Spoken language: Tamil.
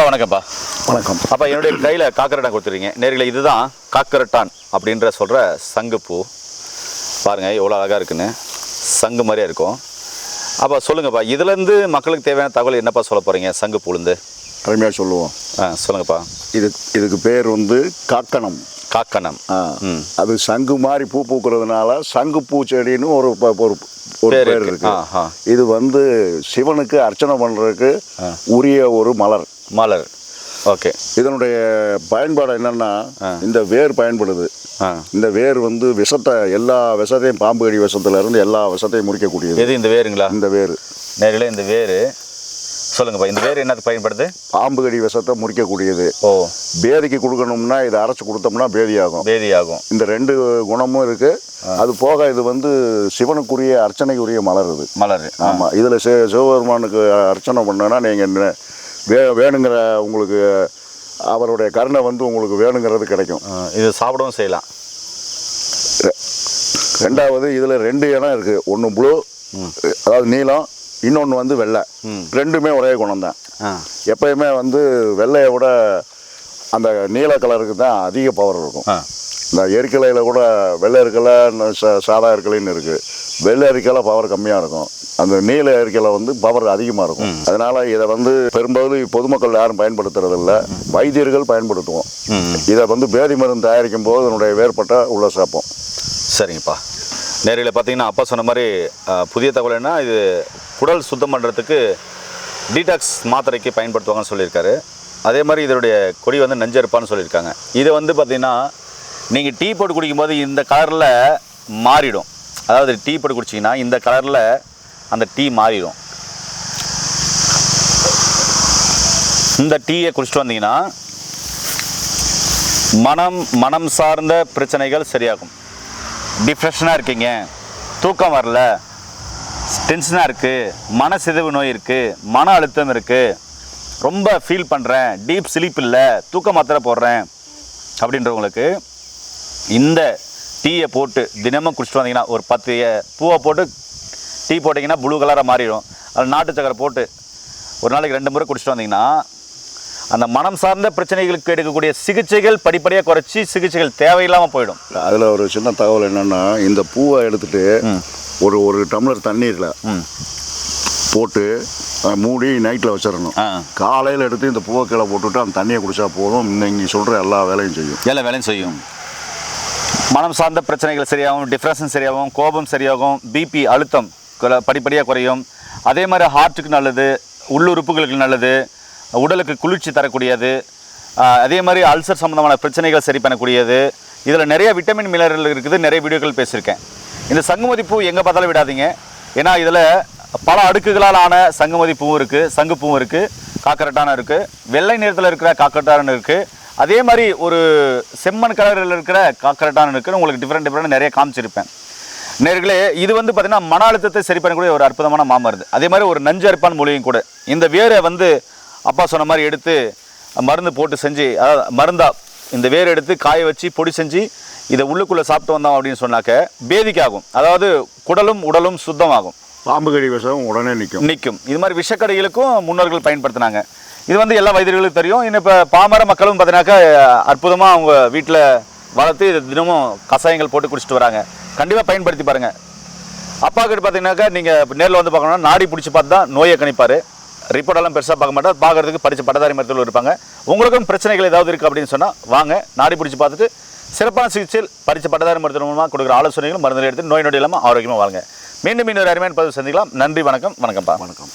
அப்பா வணக்கம்ப்பா. வணக்கம். அப்பா என்னுடைய கையில் காக்கரட்டான் கொடுத்துருக்கீங்க நேரில் இதுதான் காக்கரட்டான் அப்படின்ற சொல்கிற சங்குப்பூ பாருங்கள் எவ்வளோ அழகாக இருக்குன்னு. சங்கு மாதிரியே இருக்கும். அப்பா சொல்லுங்கப்பா இதுலேருந்து மக்களுக்கு தேவையான தகவல் என்னப்பா சொல்ல போகிறீங்க சங்குப்பூலேருந்து அருமையாக சொல்லுவோம். ஆ சொல்லுங்கப்பா. இது இதுக்கு பேர் வந்து காக்கணம். காக்கணம். ஆ. அது சங்கு மாதிரி பூ பூக்கிறதுனால சங்கு ப- ஒரு ஒரு பேர் இருக்கு. இது வந்து சிவனுக்கு அர்ச்சனை பண்ணுறதுக்கு உரிய ஒரு மலர். மலர். ஓகே. இதனுடைய பயன்பாடு என்னன்னா இந்த வேர் பயன்படுது. இந்த வேர் வந்து விஷத்தை எல்லா விஷத்தையும் பாம்பு கடி விஷத்துல இருந்து எல்லா விஷத்தையும் முறிக்கக்கூடியது. எது இந்த வேருங்களா? இந்த வேர். நேரில் இந்த வேரு. சொல்லுங்கப்பா இந்த வேர் என்னது பயன்படுது? பாம்பு கடி விஷத்தை முறிக்கக்கூடியது. ஓ. பேதிக்கு கொடுக்கணும்னா இதை அரைச்சு கொடுத்தோம்னா பேதியாகும். வேதியாகும் இந்த ரெண்டு குணமும் இருக்கு. அது போக இது வந்து சிவனுக்குரிய அர்ச்சனைக்குரிய மலர் இது மலர். ஆமா. இதுல சிவ சிவபெருமானுக்கு அர்ச்சனை பண்ணனா நீங்க ந- வே வேணுங்கிற உங்களுக்கு அவருடைய கருணை வந்து உங்களுக்கு வேணுங்கிறது கிடைக்கும். இது சாப்பிடவும் செய்யலாம். ரெண்டாவது இதுல ரெண்டு இடம் இருக்கு. ஒன்று ப்ளூ அதாவது நீலம் இன்னொன்று வந்து வெள்ளை. ரெண்டுமே ஒரே குணம் தான். எப்பயுமே வந்து வெள்ளையை விட அந்த நீல கலருக்கு தான் அதிக பவர் இருக்கும். இந்த எரிக்கலையில் கூட வெள்ளை இருக்கலை சா- சாதா இருக்கலைன்னு இருக்கு. வெள்ளை எரிக்கலை பவர் கம்மியாக இருக்கும். அந்த நீல எரிக்கலை வந்து பவர் அதிகமாக இருக்கும். அதனால இதை வந்து பெரும்பாலும் பொதுமக்கள் யாரும் பயன்படுத்துறது இல்ல வைத்தியர்கள் பயன்படுத்துவோம். இதை வந்து பேதி மருந்து தயாரிக்கும் போது இதனுடைய வேறுபட்ட உள்ள சேர்ப்போம். சரிங்கப்பா. நேரில் பார்த்தீங்கன்னா அப்பா சொன்ன மாதிரி புதிய தகவல் என்ன? இது குடல் சுத்தம் பண்ணுறதுக்கு டீடாக்ஸ் மாத்திரைக்கு பயன்படுத்துவாங்கன்னு சொல்லியிருக்காரு. அதே மாதிரி இதனுடைய கொடி வந்து நஞ்செருப்பான்னு சொல்லியிருக்காங்க. இது வந்து பார்த்தீங்கன்னா நீங்கள் டீ போட்டு குடிக்கும்போது இந்த கலரில் மாறிடும். அதாவது டீ போட்டு குடிச்சிங்கன்னா இந்த கலரில் அந்த டீ மாறிடும். இந்த டீயை குடிச்சிட்டு வந்தீங்கன்னா மனம் மனம் சார்ந்த பிரச்சனைகள் சரியாகும். டிப்ரெஷனாக இருக்கீங்க தூக்கம் வரல டென்ஷனாக இருக்குது மனசிதைவு நோய் இருக்குது மன அழுத்தம் இருக்குது ரொம்ப ஃபீல் பண்ணுறேன் டீப் ஸ்லீப் இல்லை தூக்க மாத்திரை போடுறேன் அப்படின்றவங்களுக்கு இந்த டீயை போட்டு தினமும் குடிச்சிட்டு வந்தீங்கன்னா ஒரு பத்து பூவை போட்டு டீ போட்டிங்கன்னா ப்ளூ கலராக மாறிடும். அதில் நாட்டு சக்கரை போட்டு ஒரு நாளைக்கு ரெண்டு முறை குடிச்சிட்டு வந்தீங்கன்னா அந்த மனம் சார்ந்த பிரச்சனைகளுக்கு எடுக்கக்கூடிய சிகிச்சைகள் படிப்படியாக குறைச்சி சிகிச்சைகள் தேவையில்லாமல் போயிடும். அதுல ஒரு சின்ன தகவல் என்னன்னா இந்த பூவை எடுத்துட்டு ஒரு ஒரு டம்ளர் தண்ணீர்ல ம். போட்டு மூடி நைட்டில் வச்சிடணும். ஆ. காலையில் எடுத்து இந்த பூவை கீழே போட்டுட்டு அந்த தண்ணியை குடிச்சா போதும். நீங்கள் சொல்கிற எல்லா வேலையும் செய்யும். எல்லா வேலையும் செய்யும். மனம் சார்ந்த பிரச்சனைகள் சரியாகும் டிப்ரெஷன் சரியாகும் கோபம் சரியாகும் பிபி அழுத்தம். படிப்படியாக குறையும். அதே மாதிரி ஹார்ட்டுக்கு நல்லது உள்ளுறுப்புகளுக்கு நல்லது உடலுக்கு குளிர்ச்சி தரக்கூடியது அதே மாதிரி அல்சர் சம்மந்தமான பிரச்சனைகள் சரி பண்ணக்கூடியது. இதில் நிறைய விட்டமின் மினரல் இருக்குது நிறைய வீடியோக்கள் பேசியிருக்கேன். இந்த சங்குமதி பூ எங்கே பார்த்தாலும் விடாதீங்க. ஏன்னா இதில் பல அடுக்குகளால் ஆன சங்குமதி பூவும் இருக்குது சங்குப்பூவும் இருக்குது காக்கரட்டான இருக்குது வெள்ளை நிறத்தில் இருக்கிற காக்கரட்டான இருக்குது அதே மாதிரி ஒரு செம்மண் கலரில் இருக்கிற காக்கரட்டான இருக்குன்னு உங்களுக்கு டிஃப்ரெண்ட் டிஃப்ரெண்ட் நிறைய காமிச்சிருப்பேன். நேர்களே இது வந்து பார்த்தீங்கன்னா மன அழுத்தத்தை சரி பண்ணக்கூடிய ஒரு அற்புதமான மாமருந்து அதே. மாதிரி ஒரு நஞ்சு அரிப்பான் மூலிகையும் கூட. இந்த வேரை வந்து அப்பா சொன்ன மாதிரி எடுத்து மருந்து போட்டு செஞ்சு அதாவது மருந்தா இந்த வேர் எடுத்து காய வச்சு பொடி செஞ்சு இதை உள்ளுக்குள்ளே சாப்பிட்டு வந்தோம் அப்படின்னு சொன்னாக்க பேதிக்காகும். அதாவது குடலும் உடலும் சுத்தமாகும். பாம்பு கடி விஷம் உடனே நிற்கும் நிற்கும் இது மாதிரி விஷக்கடிகளுக்கும் முன்னோர்கள் பயன்படுத்தினாங்க. இது வந்து எல்லா வைத்தியர்களுக்கும் தெரியும். இன்னும் இப்போ பாமர மக்களும் பார்த்தீங்கன்னாக்கா அற்புதமாக அவங்க வீட்டில் வளர்த்து இது தினமும் கஷாயங்கள் போட்டு குடிச்சிட்டு வராங்க. கண்டிப்பாக பயன்படுத்தி பாருங்கள் அப்பா கிட்ட பார்த்தீங்கன்னாக்கா நீங்கள் நேரில் வந்து பார்க்கணும்னா நாடி பிடிச்சி பார்த்து தான் நோயை கணிப்பார். ரிப்போர்ட்டெல்லாம் பெருசாக பார்க்க மாட்டார். பார்க்கறதுக்கு படித்த பட்டதாரி மருத்துவர்கள் இருப்பாங்க. உங்களுக்கும் பிரச்சனைகள் ஏதாவது இருக்குது அப்படின்னு சொன்னால் வாங்க நாடி பிடிச்சி பார்த்துட்டு சிறப்பான சிகிச்சையில் படித்த பட்டதாரி மருத்துவ மூலமாக கொடுக்குற ஆலோசனைகளும் மருந்து எடுத்து நோய் நொடி இல்லாமல் ஆரோக்கியமாக வாங்க மீண்டும் இன்னொரு அருமையான பதிவு சந்திக்கலாம். நன்றி வணக்கம் வணக்கம்ப்பா. வணக்கம்.